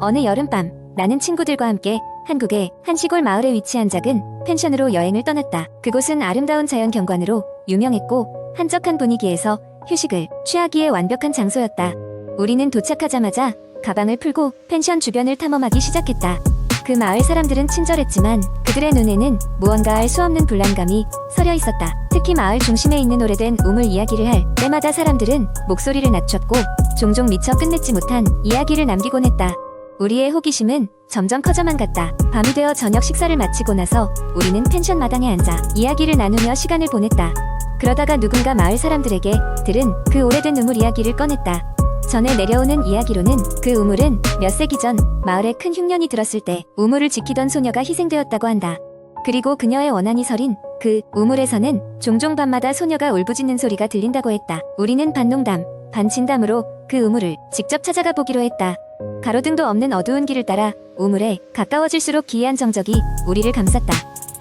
어느 여름밤 나는 친구들과 함께 한국의 한 시골 마을에 위치한 작은 펜션으로 여행을 떠났다. 그곳은 아름다운 자연 경관으로 유명했고 한적한 분위기에서 휴식을 취하기에 완벽한 장소였다. 우리는 도착하자마자 가방을 풀고 펜션 주변을 탐험하기 시작했다. 그 마을 사람들은 친절했지만 그들의 눈에는 무언가 알 수 없는 불안감이 서려 있었다. 특히 마을 중심에 있는 오래된 우물 이야기를 할 때마다 사람들은 목소리를 낮췄고 종종 미처 끝냈지 못한 이야기를 남기곤 했다. 우리의 호기심은 점점 커져만 갔다. 밤이 되어 저녁 식사를 마치고 나서 우리는 펜션 마당에 앉아 이야기를 나누며 시간을 보냈다. 그러다가 누군가 마을 사람들에게 들은 그 오래된 우물 이야기를 꺼냈다. 전에 내려오는 이야기로는 그 우물은 몇 세기 전 마을에 큰 흉년이 들었을 때 우물을 지키던 소녀가 희생되었다고 한다. 그리고 그녀의 원한이 서린 그 우물에서는 종종 밤마다 소녀가 울부짖는 소리가 들린다고 했다. 우리는 반농담, 반진담으로 그 우물을 직접 찾아가 보기로 했다. 가로등도 없는 어두운 길을 따라 우물에 가까워질수록 기이한 정적이 우리를 감쌌다.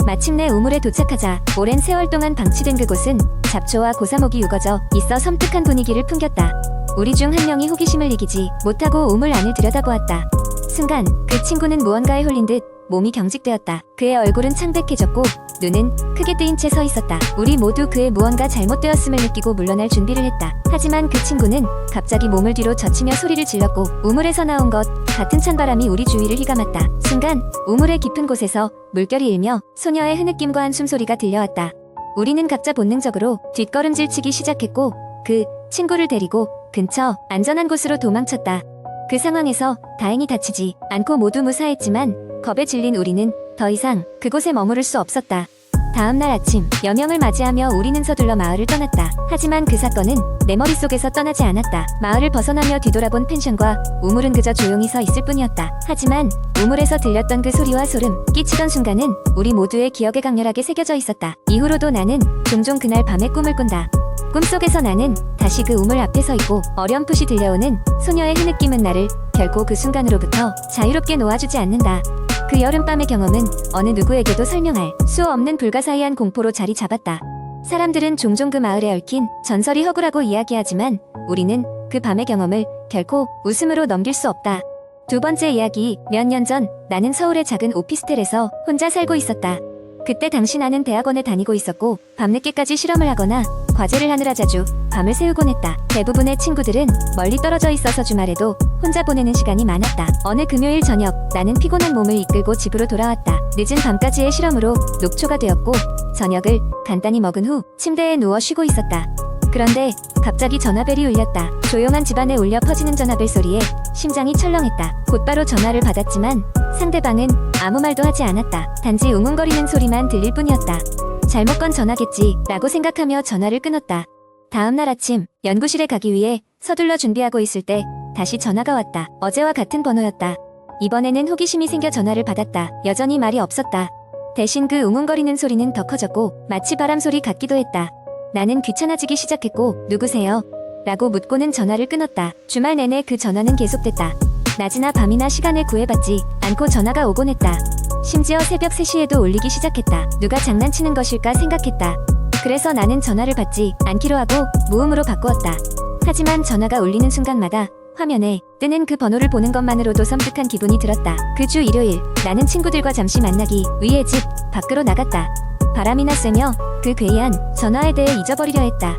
마침내 우물에 도착하자 오랜 세월 동안 방치된 그곳은 잡초와 고사목이 우거져 있어 섬뜩한 분위기를 풍겼다. 우리 중 한 명이 호기심을 이기지 못하고 우물 안을 들여다보았다. 순간 그 친구는 무언가에 홀린 듯 몸이 경직되었다. 그의 얼굴은 창백해졌고 눈은 크게 뜨인 채 서 있었다. 우리 모두 그의 무언가 잘못되었음을 느끼고 물러날 준비를 했다. 하지만 그 친구는 갑자기 몸을 뒤로 젖히며 소리를 질렀고 우물에서 나온 것 같은 찬바람이 우리 주위를 휘감았다. 순간 우물의 깊은 곳에서 물결이 일며 소녀의 흐느낌과 한숨 소리가 들려왔다. 우리는 각자 본능적으로 뒷걸음질 치기 시작했고 그 친구를 데리고 근처 안전한 곳으로 도망쳤다. 그 상황에서 다행히 다치지 않고 모두 무사했지만 겁에 질린 우리는 더 이상 그곳에 머무를 수 없었다. 다음 날 아침 여명을 맞이하며 우리는 서둘러 마을을 떠났다. 하지만 그 사건은 내 머릿속에서 떠나지 않았다. 마을을 벗어나며 뒤돌아본 펜션과 우물은 그저 조용히 서 있을 뿐이었다. 하지만 우물에서 들렸던 그 소리와 소름 끼치던 순간은 우리 모두의 기억에 강렬하게 새겨져 있었다. 이후로도 나는 종종 그날 밤에 꿈을 꾼다. 꿈속에서 나는 다시 그 우물 앞에 서 있고 어렴풋이 들려오는 소녀의 흐느낌은 나를 결코 그 순간으로부터 자유롭게 놓아주지 않는다. 그 여름밤의 경험은 어느 누구에게도 설명할 수 없는 불가사의한 공포로 자리 잡았다. 사람들은 종종 그 마을에 얽힌 전설이 허구라고 이야기하지만 우리는 그 밤의 경험을 결코 웃음으로 넘길 수 없다. 두 번째 이야기, 몇 년 전 나는 서울의 작은 오피스텔에서 혼자 살고 있었다. 그때 당시 나는 대학원에 다니고 있었고 밤늦게까지 실험을 하거나 과제를 하느라 자주 밤을 새우곤 했다. 대부분의 친구들은 멀리 떨어져 있어서 주말에도 혼자 보내는 시간이 많았다. 어느 금요일 저녁 나는 피곤한 몸을 이끌고 집으로 돌아왔다. 늦은 밤까지의 실험으로 녹초가 되었고 저녁을 간단히 먹은 후 침대에 누워 쉬고 있었다. 그런데 갑자기 전화벨이 울렸다. 조용한 집안에 울려 퍼지는 전화벨 소리에 심장이 철렁했다. 곧바로 전화를 받았지만 상대방은 아무 말도 하지 않았다. 단지 웅웅거리는 소리만 들릴 뿐이었다. 잘못 건 전화겠지 라고 생각하며 전화를 끊었다. 다음 날 아침 연구실에 가기 위해 서둘러 준비하고 있을 때 다시 전화가 왔다. 어제와 같은 번호였다. 이번에는 호기심이 생겨 전화를 받았다. 여전히 말이 없었다. 대신 그 웅웅거리는 소리는 더 커졌고 마치 바람 소리 같기도 했다. 나는 귀찮아지기 시작했고 누구세요? 라고 묻고는 전화를 끊었다. 주말 내내 그 전화는 계속됐다. 낮이나 밤이나 시간을 구애받지 않고 전화가 오곤 했다. 심지어 새벽 3시에도 울리기 시작했다. 누가 장난치는 것일까 생각했다. 그래서 나는 전화를 받지 않기로 하고 무음으로 바꾸었다. 하지만 전화가 울리는 순간마다 화면에 뜨는 그 번호를 보는 것만으로도 섬뜩한 기분이 들었다. 그 주 일요일 나는 친구들과 잠시 만나기 위해 집 밖으로 나갔다. 바람이나 쐬며 그 괴이한 전화에 대해 잊어버리려 했다.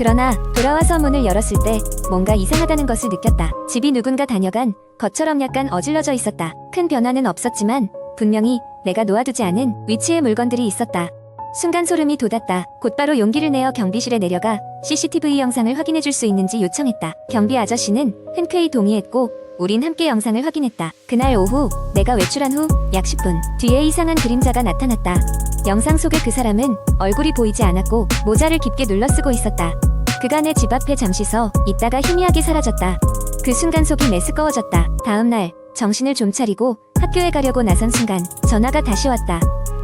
그러나 돌아와서 문을 열었을 때 뭔가 이상하다는 것을 느꼈다. 집이 누군가 다녀간 것처럼 약간 어질러져 있었다. 큰 변화는 없었지만 분명히 내가 놓아두지 않은 위치에 물건들이 있었다. 순간 소름이 돋았다. 곧바로 용기를 내어 경비실에 내려가 CCTV 영상을 확인해 줄 수 있는지 요청했다. 경비 아저씨는 흔쾌히 동의했고 우린 함께 영상을 확인했다. 그날 오후 내가 외출한 후 약 10분 뒤에 이상한 그림자가 나타났다. 영상 속의 그 사람은 얼굴이 보이지 않았고 모자를 깊게 눌러 쓰고 있었다. 내집 앞에 잠시 서 있다가 희미하게 사라졌다. 그 순간 속이 메스꺼워졌다. 다음 날 정신을 좀 차리고 학교에 가려고 나선 순간 전화가 다시 왔다.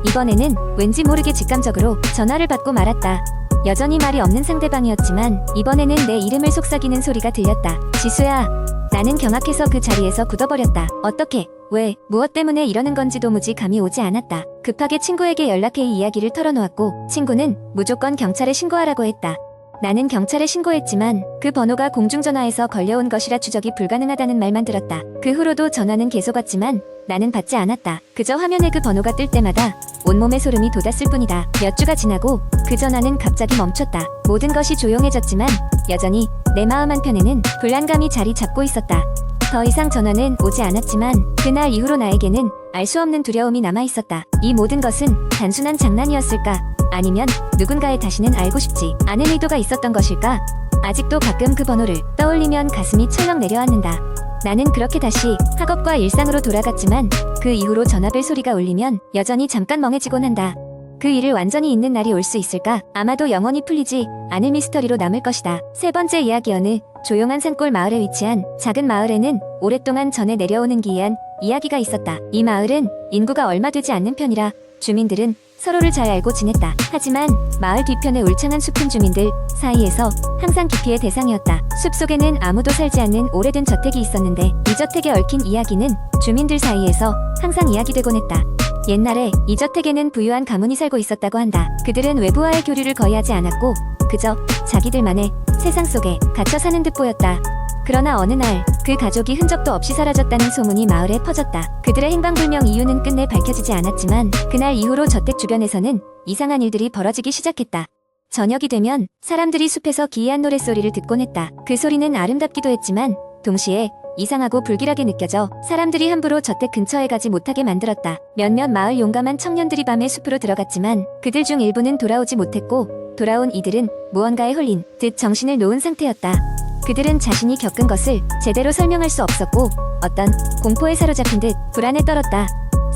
이번에는 왠지 모르게 직감적으로 전화를 받고 말았다. 여전히 말이 없는 상대방이었지만 이번에는 내 이름을 속삭이는 소리가 들렸다. 지수야. 나는 경악해서 그 자리에서 굳어버렸다. 어떻게, 왜, 무엇 때문에 이러는 건지 도무지 감이 오지 않았다. 급하게 친구에게 연락해 이 이야기를 털어놓았고 친구는 무조건 경찰에 신고하라고 했다. 나는 경찰에 신고했지만 그 번호가 공중전화에서 걸려온 것이라 추적이 불가능하다는 말만 들었다. 그 후로도 전화는 계속 왔지만 나는 받지 않았다. 그저 화면에 그 번호가 뜰 때마다 온몸에 소름이 돋았을 뿐이다. 몇 주가 지나고 그 전화는 갑자기 멈췄다. 모든 것이 조용해졌지만 여전히 내 마음 한편에는 불안감이 자리 잡고 있었다. 더 이상 전화는 오지 않았지만 그날 이후로 나에게는 알 수 없는 두려움이 남아 있었다. 이 모든 것은 단순한 장난이었을까? 아니면 누군가의 다시는 알고 싶지 않은 의도가 있었던 것일까? 아직도 가끔 그 번호를 떠올리면 가슴이 철렁 내려앉는다. 나는 그렇게 다시 학업과 일상으로 돌아갔지만 그 이후로 전화벨 소리가 울리면 여전히 잠깐 멍해지곤 한다. 그 일을 완전히 잊는 날이 올 수 있을까? 아마도 영원히 풀리지 않을 미스터리로 남을 것이다. 세 번째 이야기 어느 조용한 산골 마을에 위치한 작은 마을에는 오랫동안 전해 내려오는 기이한 이야기가 있었다. 이 마을은 인구가 얼마 되지 않는 편이라 주민들은 서로를 잘 알고 지냈다. 하지만 마을 뒤편의 울창한 숲은 주민들 사이에서 항상 기피의 대상이었다. 숲 속에는 아무도 살지 않는 오래된 저택이 있었는데 이 저택에 얽힌 이야기는 주민들 사이에서 항상 이야기되곤 했다. 옛날에 이 저택에는 부유한 가문이 살고 있었다고 한다. 그들은 외부와의 교류를 거의 하지 않았고 그저 자기들만의 세상 속에 갇혀 사는 듯 보였다. 그러나 어느 날 그 가족이 흔적도 없이 사라졌다는 소문이 마을에 퍼졌다. 그들의 행방불명 이유는 끝내 밝혀지지 않았지만 그날 이후로 저택 주변에서는 이상한 일들이 벌어지기 시작했다. 저녁이 되면 사람들이 숲에서 기이한 노랫소리를 듣곤 했다. 그 소리는 아름답기도 했지만 동시에 이상하고 불길하게 느껴져 사람들이 함부로 저택 근처에 가지 못하게 만들었다. 몇몇 마을 용감한 청년들이 밤에 숲으로 들어갔지만 그들 중 일부는 돌아오지 못했고 돌아온 이들은 무언가에 홀린 듯 정신을 놓은 상태였다. 그들은 자신이 겪은 것을 제대로 설명할 수 없었고 어떤 공포에 사로잡힌 듯 불안에 떨었다.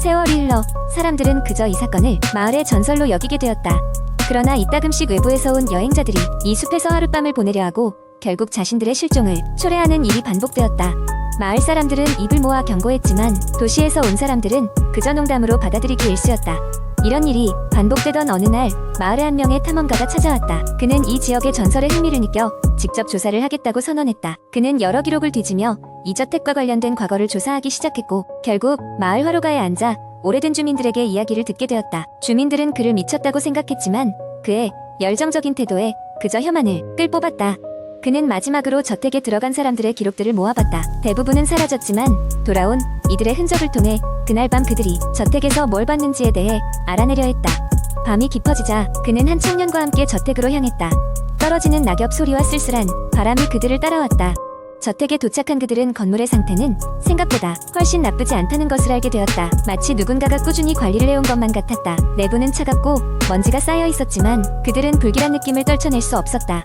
세월이 흘러 사람들은 그저 이 사건을 마을의 전설로 여기게 되었다. 그러나 이따금씩 외부에서 온 여행자들이 이 숲에서 하룻밤을 보내려 하고 결국 자신들의 실종을 초래하는 일이 반복되었다. 마을 사람들은 입을 모아 경고했지만 도시에서 온 사람들은 그저 농담으로 받아들이기 일쑤였다. 이런 일이 반복되던 어느 날 마을에 한 명의 탐험가가 찾아왔다. 그는 이 지역의 전설에 흥미를 느껴 직접 조사를 하겠다고 선언했다. 그는 여러 기록을 뒤지며 이 저택과 관련된 과거를 조사하기 시작했고 결국 마을 화로가에 앉아 오래된 주민들에게 이야기를 듣게 되었다. 주민들은 그를 미쳤다고 생각했지만 그의 열정적인 태도에 그저 혐한을 끌 뽑았다. 그는 마지막으로 저택에 들어간 사람들의 기록들을 모아봤다. 대부분은 사라졌지만 돌아온 이들의 흔적을 통해 그날 밤 그들이 저택에서 뭘 봤는지에 대해 알아내려 했다. 밤이 깊어지자 그는 한 청년과 함께 저택으로 향했다. 떨어지는 낙엽 소리와 쓸쓸한 바람이 그들을 따라왔다. 저택에 도착한 그들은 건물의 상태는 생각보다 훨씬 나쁘지 않다는 것을 알게 되었다. 마치 누군가가 꾸준히 관리를 해온 것만 같았다. 내부는 차갑고 먼지가 쌓여 있었지만 그들은 불길한 느낌을 떨쳐낼 수 없었다.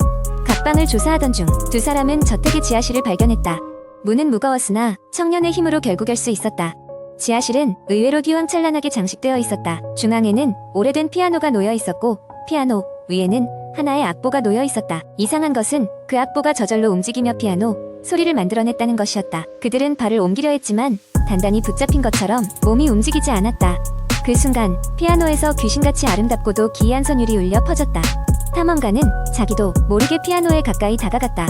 각 방을 조사하던 중 두 사람은 저택의 지하실을 발견했다. 문은 무거웠으나 청년의 힘으로 결국 열 수 있었다. 지하실은 의외로 휘황찬란하게 장식되어 있었다. 중앙에는 오래된 피아노가 놓여 있었고 피아노 위에는 하나의 악보가 놓여 있었다. 이상한 것은 그 악보가 저절로 움직이며 피아노 소리를 만들어냈다는 것이었다. 그들은 발을 옮기려 했지만 단단히 붙잡힌 것처럼 몸이 움직이지 않았다. 그 순간 피아노에서 귀신같이 아름답고도 기이한 선율이 울려 퍼졌다. 탐험가는 자기도 모르게 피아노에 가까이 다가갔다.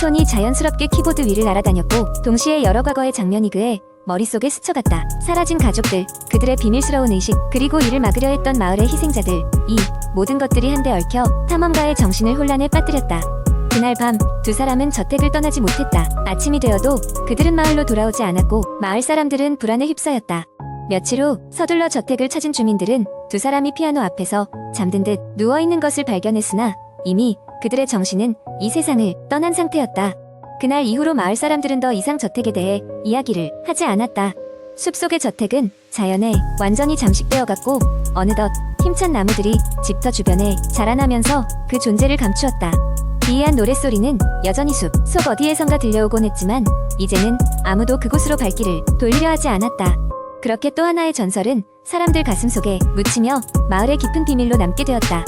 손이 자연스럽게 키보드 위를 날아다녔고 동시에 여러 과거의 장면이 그의 머릿속에 스쳐갔다. 사라진 가족들, 그들의 비밀스러운 의식, 그리고 이를 막으려 했던 마을의 희생자들. 이 모든 것들이 한데 얽혀 탐험가의 정신을 혼란에 빠뜨렸다. 그날 밤 두 사람은 저택을 떠나지 못했다. 아침이 되어도 그들은 마을로 돌아오지 않았고 마을 사람들은 불안에 휩싸였다. 며칠 후 서둘러 저택을 찾은 주민들은 두 사람이 피아노 앞에서 잠든 듯 누워 있는 것을 발견했으나 이미 그들의 정신은 이 세상을 떠난 상태였다. 그날 이후로 마을 사람들은 더 이상 저택에 대해 이야기를 하지 않았다. 숲속의 저택은 자연에 완전히 잠식되어 갔고 어느덧 힘찬 나무들이 집터 주변에 자라나면서 그 존재를 감추었다. 기이한 노랫소리는 여전히 숲 속 어디에선가 들려오곤 했지만 이제는 아무도 그곳으로 발길을 돌리려 하지 않았다. 그렇게 또 하나의 전설은 사람들 가슴 속에 묻히며 마을의 깊은 비밀로 남게 되었다.